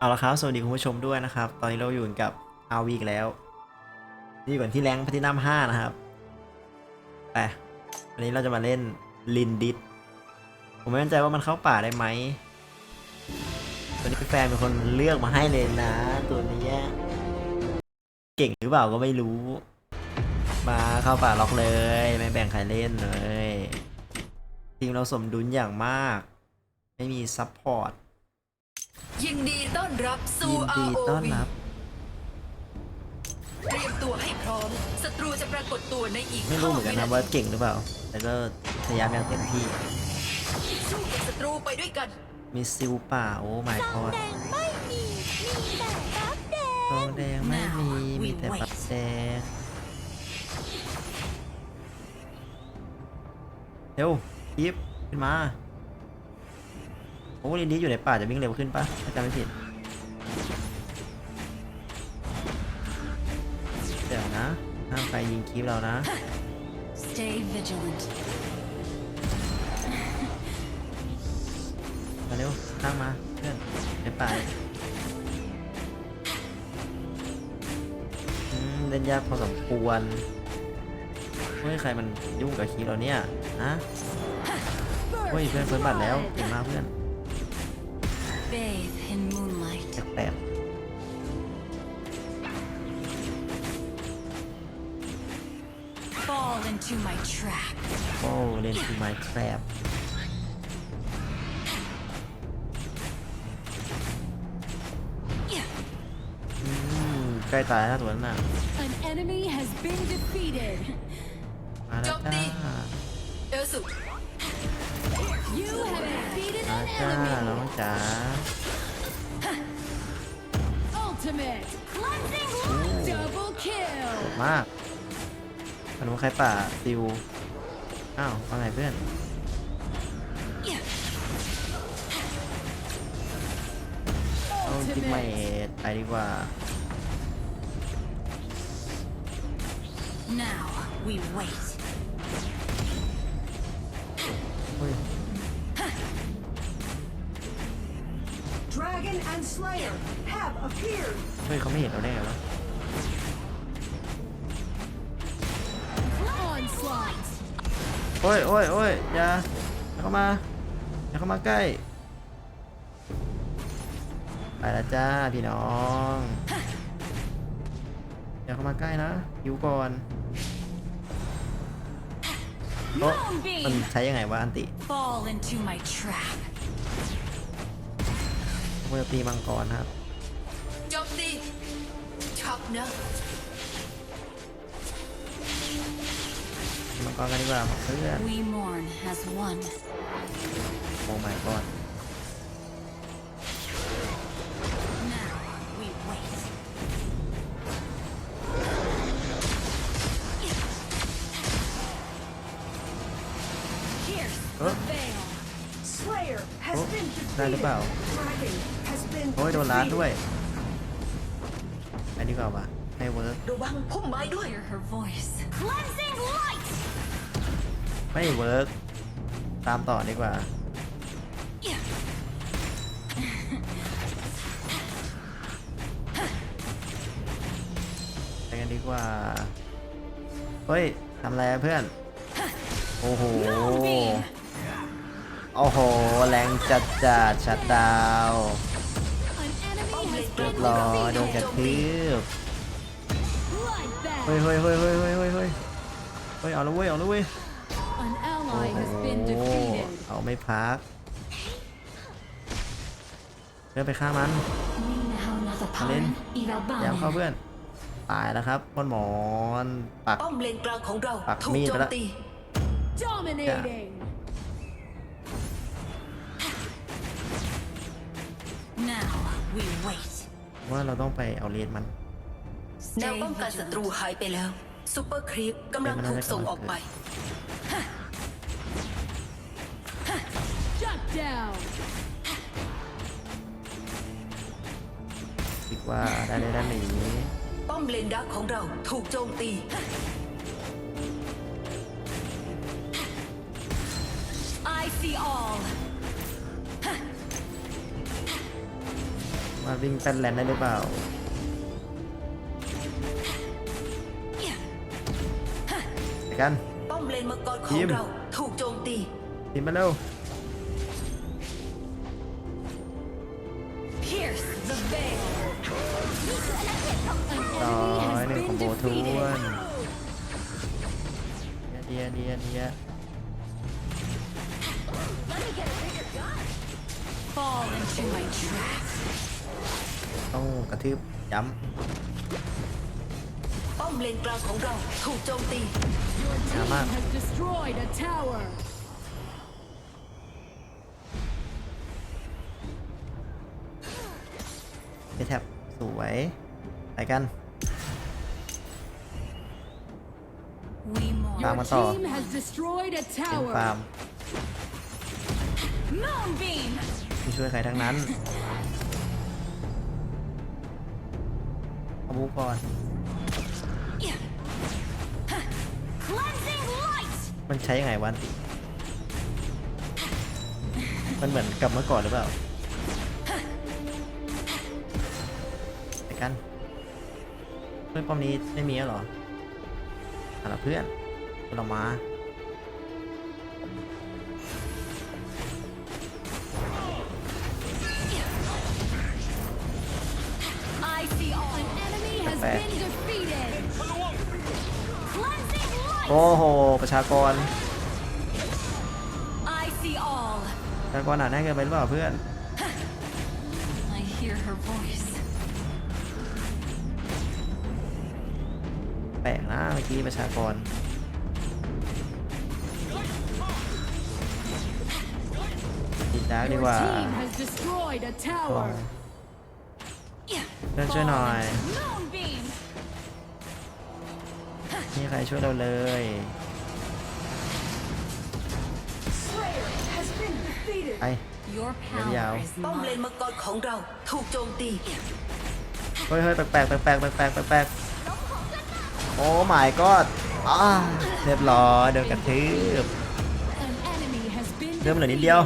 เอาละครับ สวัสดีคุณผู้ชมด้วยนะครับ ตอนนี้เราอยู่กับอาวีกแล้ว นี่ก่อนที่แรงพัทินัม5นะครับไปวันนี้เราจะมาเล่นลินดิสผมไม่แน่ใจว่ามันเข้าป่าได้ไหมตัวนี้แฟนเป็นคนเลือกมาให้เลยนะ ตัวนี้เก่งหรือเปล่าก็ไม่รู้ มาเข้าป่าล็อกเลย ไม่แบ่งใครเล่นเลยทีมเราสมดุลอย่างมาก ไม่มีซัพพอร์ต ยินดีต้อนรับสู่ ยินดี ROV ต้อนรับ เตรียมตัวให้พร้อมศัตรูจะปรากฏตัวในอีกไม่รู้เหมือนกันนะ5ว่าเก่งหรือเปล่า แต่ก็พยายามอย่างเต็มที่ สู้กับศัตรูไปด้วยกัน มีซิลป่าโอ้ my ซอง god แดงไม่มี มีแต่บัฟแดงทองแดงไม่มี มีแต่ปักแดงเร็วยิบขึ้นมา โอ้ลินดีอยู่ในป่าจะวิ่งเร็วขึ้นปะถ้าจำไม่ผิด เดี๋ยวนะ ห้ามไปยิงคีบเรานะ Stay vigilant มาเร็วนั่งมาเพื่อนในป่าอืมเล่นยากพอสมควรเฮ้ยใครมันยุ่งกับคีย์เราเนี่ย ฮะเฮ้ยเพื่อนเฟิร์นบัตรแล้วเก่งมากเพื่อน Bathe in moonlight แปลก Fall into my trap ๆโอ้เล่นทีไมค์แทรปอืมใกล้ตายแล้วตัวนั้นน่ะ An enemy has been defeated มาแล้ว โจมตี จ้า จ้า enemy น้องจ๋า Ultimate Cleansing Double ส kill ดมากอนุใครป่าซิว อ้าวว่าไงเพื่อนเอาจิกเม Ultimate ดไปดีกว่า Now we wait เฮ้ย Dragon and Slayer have appeared. เฮ้ยเขาไม่เห็นเราได้ไงวะ Onslaught โอ้ยโอ้ยโอ้ยอย่าอย่าเข้ามาอย่าเข้ามาใกล้ ไปแล้วจ้าพี่น้อง อย่าเข้ามาใกล้นะอยู่ก่อนโอ้มันใช้ยังไงวะอันติ Fall into my trap ผมจะตีมังกรครับโจมตีช็อกนะตีมังกรกันดีกว่าเพื่อน We mourn as one โอ้ my god Now we wait Pierce เออ veil Slayer has Oh, been ได้หรือ defeated. เปล่า Dragon has been โอ้ยโดนล้าน defeated. ด้วยไปดีกว่าวะไม่เวิร์กระวังพุ่มไม้ด้วย Hear her voice Cleansing light ไม่เวิร์กตามต่อดีกว่า ไปกันดีกว่า เฮ้ยทำอะไรอะเพื่อน โอ้โห โอ้โห แรงจัดจัดชัดดาวน์ รียบ been ร้อยโดนกระ defeated ทืบเฮ้ย Bloodbath เฮ้ยเฮ้ยเฮ้ยเฮ้ยเฮ้ยเฮ้ยเฮ้ยเอาละเว้ยเอาละเว้ย An โอ้ ally โห has been defeated เอาไม่พักเดินไปฆ่ามันมาเล่นยามเข้าเพื่อนตายแล้วครับพ่นหมอนปักป้อมเลนกลางของเราปักถูกมีดโจไปมแล้ว ตี Dominating Now we wait ว่าเราต้องไปเอาเลนมันแนวป้องกันศัตรูหายไปแล้วซูเปอร์ครีปกำลังถูกส่งออกไป Shut down คิดว่าได้เลยด้านหนีป้อมเลนดักของเราถูกโจมตี I see all มาารถวิ่งแป้นแลนได้หรือเปล่าไปกัน ป้อมเลนมังกรขทีองม เราถูกโจมตีทีมมาเร็ว Pierce the veil ต่อ Enemy หนึ่ง has ของ been โบทวน defeated. เดียเดียเดีย ต้องกระทืบย้ป้อมเลนกลางของเราถูกโจมตี Your team Come on. has destroyed a tower. ำไปแท็บสวยไปกัน We mourn. Tama Your to. team has destroyed a เป็นฟา tower. ร์ม Moonbeam. ไม่ช่วยใครทั้งนั้น เอาบูก่อน Cleansing light. มันใช้ยังไงวันติ มันเหมือนกับเมื่อก่อนหรือเปล่าไปกันเพื่อนป้อมนี้ไม่มีแล้วเหรออะละเพื่อนเรามา enemy has Back. been defeated. Cleansing light. โอ้โห ประชากร I see all. ประชากรหนาแน่นเกินไปหรือเปล่าเพื่อน I hear her voice. แปลกนะเมื่อกี้ประชากรติดดาร์กดี Your กว่า team has destroyed a ลอง tower. เพื่อนช่วยหน่อย Moonbeam. มีใครช่วยเราเลย Slayer has been defeated. ไป Your Yeah. power is ป้อมเลน mine. มังกรของเราถูกโจมตีเฮ้ยเฮ้ยแปลกแปลกแปลกแปลกแปลกแปลกแปลกโอ้ my god อ่าเรียบร้อยโดนกระทืบ An enemy has been เริ่มเหลือนิดเดียว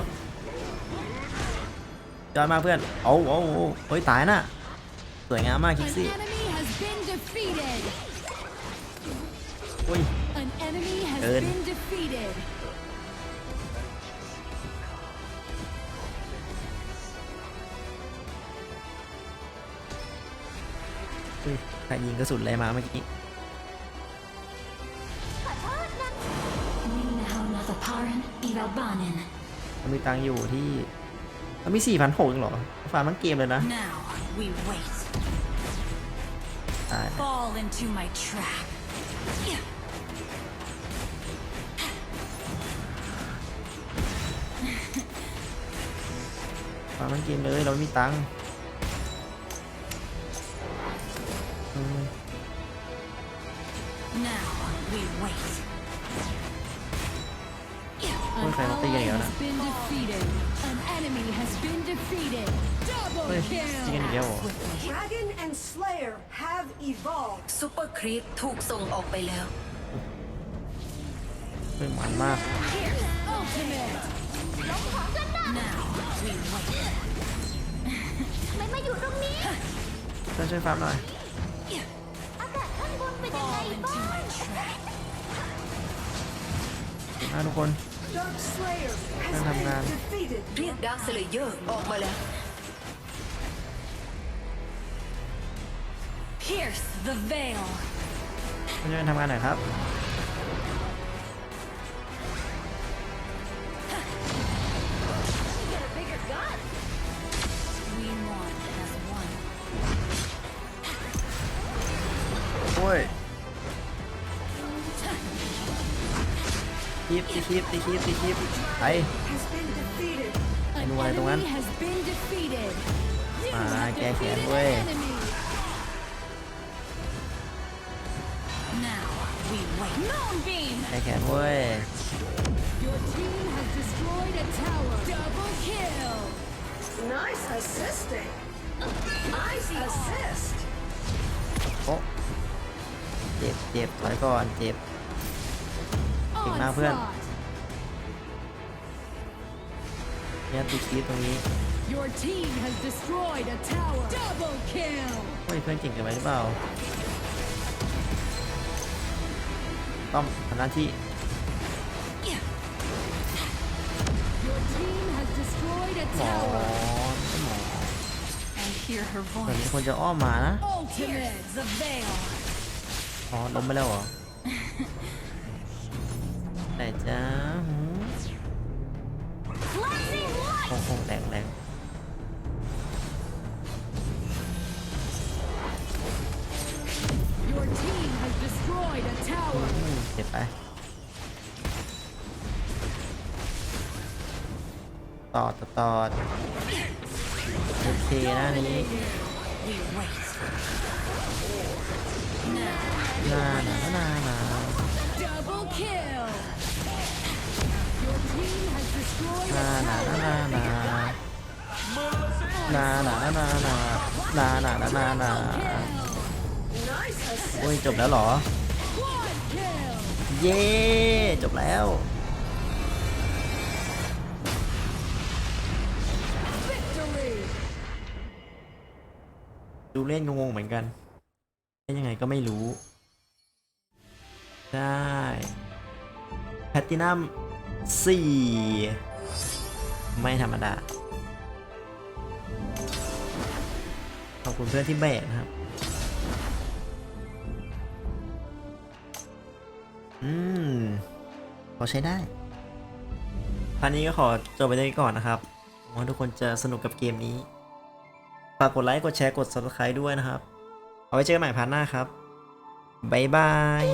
ยอดมากเพื่อนโอ้โอ้โอ้เฮ้ยตายน่ะสวยงามมากคิก An ซี่ อุ้ย An enemy has Good. been defeated. อุ้ยใครยิงกระสุนอะไรมาเมื่อกี้ Nahawnathaparan Ivalbanin. มันมีตังค์อยู่ที่มันมีสี่พันหกเองเหรอฟาร์มทั้งเกมเลยนะ Now we wait. ตาย Fall into my trap. ฟาร์มทั้งเกมเลยเราไม่มีตังค์อืม Now we wait. Ôi, An phải nó ตีกัน ally อีกแล้วนะ has been defeated. An enemy has been defeated. Double เฮ้ยตีกัน kill. อีกแล้วเหรอ Dragon and Slayer have evolved. ซูเปอร์ครีปถูกส่งออกไปแล้วเฮ้ยมันมาก Ultimate. Now we wait. ไม่มาอยู่ตรงนี้ ช่วยช่วยฟาร์มหน่อย อากาศข้างบนเป็นยังไง Fall บ้า into ง my trap. เก่งมากทุกคน Dark Slayer has Đang làm been ngàn. defeated. เรียกดาร์คสเลเยอร์ออกมาแล้ว Pierce the veil. มาช่วยกันทำงานหน่อยครับ โอ้ยคีบตีคีบตีคีบตีคีบไป Has been defeated. An Ano ba ito, man? enemy has been defeated. You Ah, have kaya defeated kaya, wey. an enemy. Now we wait. Moonbeam. แค่แขนเว้ย Your team has destroyed a tower. Double kill. Nice assisting. Nice assist. โอ้ เจ็บเจ็บถอยก่อนเจ็บ Tingnan natin. Onslaught. เนี่ยตีคีบตรงนี้ Your team has destroyed a tower. Double kill. เฮ้ยเพื่อนเก่งเกินไปหรือเปล่า ต้องทำหน้าที่ Your team has destroyed a หมอ tower. หมอ I hear her เหมือนมี voice คนจะอ้อมมานะ Ultimate. The veil. อ๋อล้มไปแล้วเหรอแต่จ้าหืม Blazing light. โอ้โหแรงแรง Your team has destroyed a อื tower. มเจ็บไป ต่อต่อต่อโอเคนะอัน นานานานานานานานานานานานานานานานานาโอ้ยจบแล้วเหรอ เย้ จบแล้ว ดูเล่นงงๆเหมือนกันเล่นยังไงก็ไม่รู้ ได้แพตตินัมสี่ไม่ธรรมดา ขอบคุณเพื่อนที่แบกนะครับ อืมพอใช้ได้คราวนี้ก็ขอจบไปได้ก่อนนะครับหวังว่าทุกคนจะสนุกกับเกมนี้ากกดไลค์ กดแชร์ กด subscribe ด้วยนะครับ เอาไว้เจอกันใหม่พาร์ทหน้าครับ บ๊ายบาย